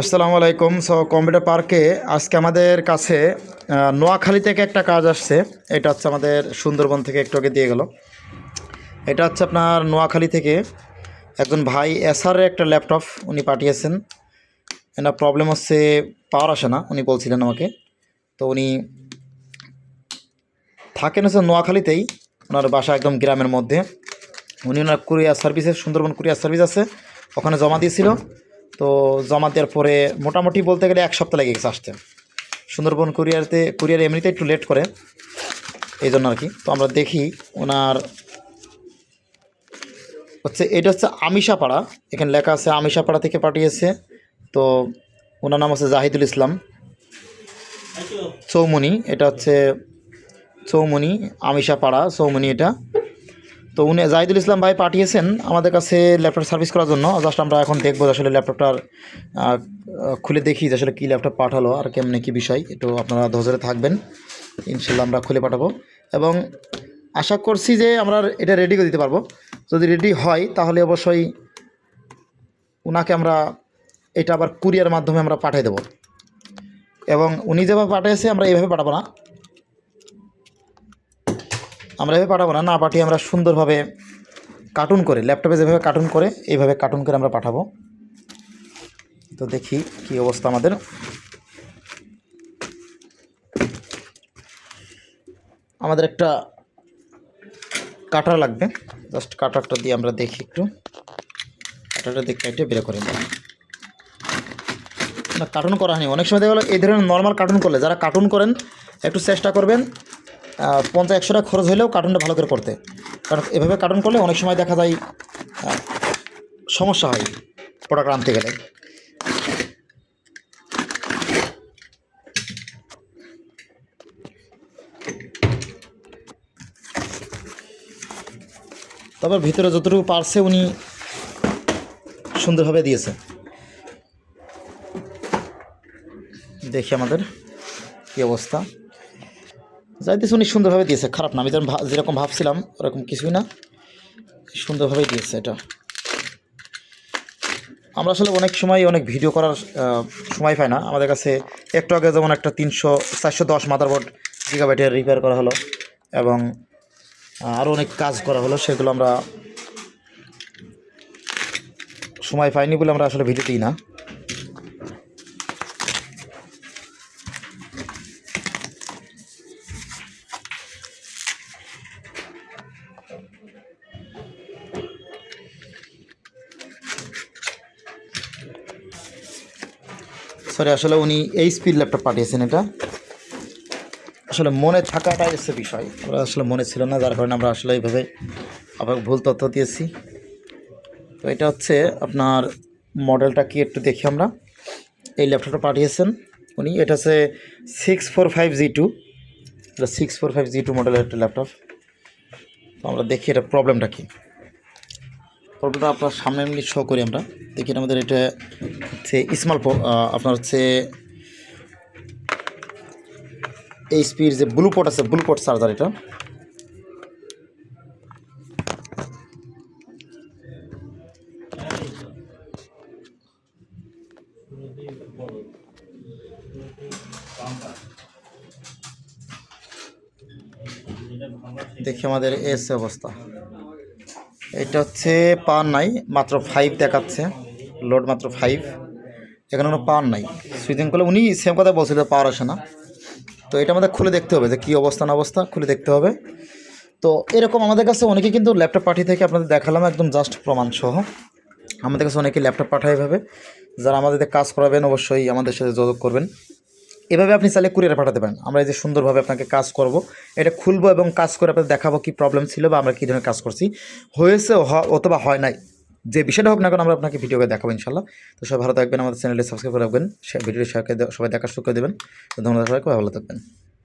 আসসালামু আলাইকুম so computer পার্কে আজকে আমাদের কাছে নোয়াখালী থেকে একটা কাজ আসছে। এটা হচ্ছে আমাদের সুন্দরবন থেকে একটু আগে দিয়ে গেল। এটা হচ্ছে আপনার নোয়াখালী থেকে একজন ভাই এসআরের একটা ল্যাপটপ উনি পাঠিয়েছেন। এনার প্রবলেম হচ্ছে পাওয়ার আসে না, উনি বলছিলেন আমাকে। তো উনি থাকেন হচ্ছে নোয়াখালীতেই, ওনার বাসা একদম গ্রামের মধ্যে। উনি ওনার কুরিয়ার সার্ভিসের সুন্দরবন কুরিয়ার সার্ভিস আছে, ওখানে জমা দিয়েছিল। তো জমা দেওয়ার পরে মোটামুটি বলতে গেলে এক সপ্তাহ লেগে গেছে আসতে। সুন্দরবন কুরিয়ারতে, কুরিয়ার এমনিতে একটু লেট করে এই জন্য আর কি। তো আমরা দেখি ওনার হচ্ছে, এটা হচ্ছে আমিষাপাড়া, এখানে লেখা আছে আমিষাপাড়া থেকে পাঠিয়েছে। তো ওনার নাম হচ্ছে জাহিদুল ইসলাম। চৌমনি, এটা হচ্ছে চৌমনি, আমিষাপাড়া, চৌমনি এটা। তো উনি জাহিদুল ইসলাম ভাই পাঠিয়েছেন আমাদের কাছে ল্যাপটপ সার্ভিস করার জন্য। জাস্ট আমরা এখন দেখব আসলে ল্যাপটপটার খুলে দেখি যে আসলে কী ল্যাপটপ পাঠালো আর কেমনে কী বিষয়। একটু আপনারা ধৈর্য থাকবেন। ইনশাল্লাহ আমরা খুলে পাঠাবো। এবং আশা করছি যে আমরা এটা রেডি করে দিতে পারব। যদি রেডি হয় তাহলে অবশ্যই ওনাকে আমরা এটা আবার কুরিয়ার মাধ্যমে আমরা পাঠিয়ে দেবো। এবং উনি যেভাবে পাঠিয়েছে আমরা এইভাবে পাঠাবো না। আমরা এভাবে পাঠাবো না না পাঠিয়ে আমরা সুন্দরভাবে কার্টুন করে ল্যাপটপে যেভাবে কার্টুন করে, এইভাবে কার্টুন করে আমরা পাঠাবো। তো দেখি কি অবস্থা আমাদের। আমাদের একটা কাটার লাগবে। জাস্ট কাটারটা দিয়ে আমরা দেখি একটু। কাটারটা দিয়ে কেটে বের করে নেব না কার্টুন করা হয়নি। অনেক সময় দেখা গেলো এই ধরনের নর্মাল কার্টুন করলে, যারা কার্টুন করেন, একটু চেষ্টা করবেন পঞ্চাশ একশো টাকা খরচ হলেও কার্টুনটা ভালো করে করতে কারণ এভাবে কার্টুন করলে অনেক সময় দেখা যায় সমস্যা হয় প্রোডাক্ট আনতে গেলে। তবে ভিতরে যতটুকু পারছে উনি সুন্দরভাবে দিয়েছে। দেখি আমাদের কী অবস্থা। যাইতেছে, উনি সুন্দরভাবে দিয়েছে। খারাপ না, আমি যেরকম যেরকম ভাবছিলাম, ওরকম কিছুই না। সুন্দরভাবেই দিয়েছে এটা। আমরা আসলে অনেক সময় অনেক ভিডিও করার সময় পাই না। আমাদের কাছে একটু আগে যেমন একটা তিনশো, চারশো দশ মাদারবোর্ড গিগাবাইটের রিপেয়ার করা হলো এবং আরও অনেক কাজ করা হলো, সেগুলো আমরা সময় পাইনি বলে আমরা আসলে ভিডিও দিই না। সরি আসলে উনি এই স্পিড ল্যাপটপ পাঠিয়েছেন এটা। আসলে মনে থাকাটাই হচ্ছে বিষয়। ওরা আসলে মনে ছিল না, যার কারণে আমরা আসলে এইভাবে আবার ভুল তথ্য দিয়েছি। তো এটা হচ্ছে আপনার মডেলটা কি একটু দেখি আমরা। এই ল্যাপটপটা পাঠিয়েছেন উনি। এটা হচ্ছে six four five G two six four five G two মডেলের একটা ল্যাপটপ তো আমরা দেখি এটা প্রবলেমটা কী। প্রবলেমটা আপনার সামনে এমনি শো করি আমরা। দেখি এটা আমাদের এটা হচ্ছে স্মল আপনার হচ্ছে এইচপির যে ব্লু পোর্ট আছে ব্লু পোর্ট চার্জার এটা। দেখি আমাদের এসে অবস্থা। এটা হচ্ছে পাওয়ার নাই, মাত্র ফাইভ দেখাচ্ছে লোড মাত্র ফাইভ এখানে কোনো পাওয়ার নাই। সুইচিং করলে উনি সেম কথা বলছিল পাওয়ার আসে না। তো এটা আমাদের খুলে দেখতে হবে যে কী অবস্থা, না অবস্থা, খুলে দেখতে হবে। তো এরকম আমাদের কাছে অনেকে কিন্তু ল্যাপটপ পাঠিয়ে থেকে আপনাদের দেখালাম, একদম জাস্ট প্রমাণ সহ। আমাদের কাছে অনেকে ল্যাপটপ পাঠায় এভাবে। যারা আমাদের কাজ করাবেন, অবশ্যই আমাদের সাথে যোগাযোগ করবেন। এভাবে আপনি চাইলে কুরিয়ারে পাঠাতে পারেন। আমরা এই যে সুন্দরভাবে আপনাকে কাজ করব, এটা খুলবো এবং কাজ করে আপনাদের দেখাবো কী প্রবলেম ছিল বা আমরা কী ধরনের কাজ করছি। হয়েছে অথবা হয় নাই, যে বিষয়টা হোক না কেন আমরা আপনাকে ভিডিওকে দেখাবো ইনশাল্লাহ। তো সবাই ভালো থাকবেন, আমাদের চ্যানেলটি সাবস্ক্রাইব করে রাখবেন ভিডিওটি সবাই দেখার সুযোগ করে দেবেন। ধন্যবাদ সবাইকে, ভালো থাকবেন।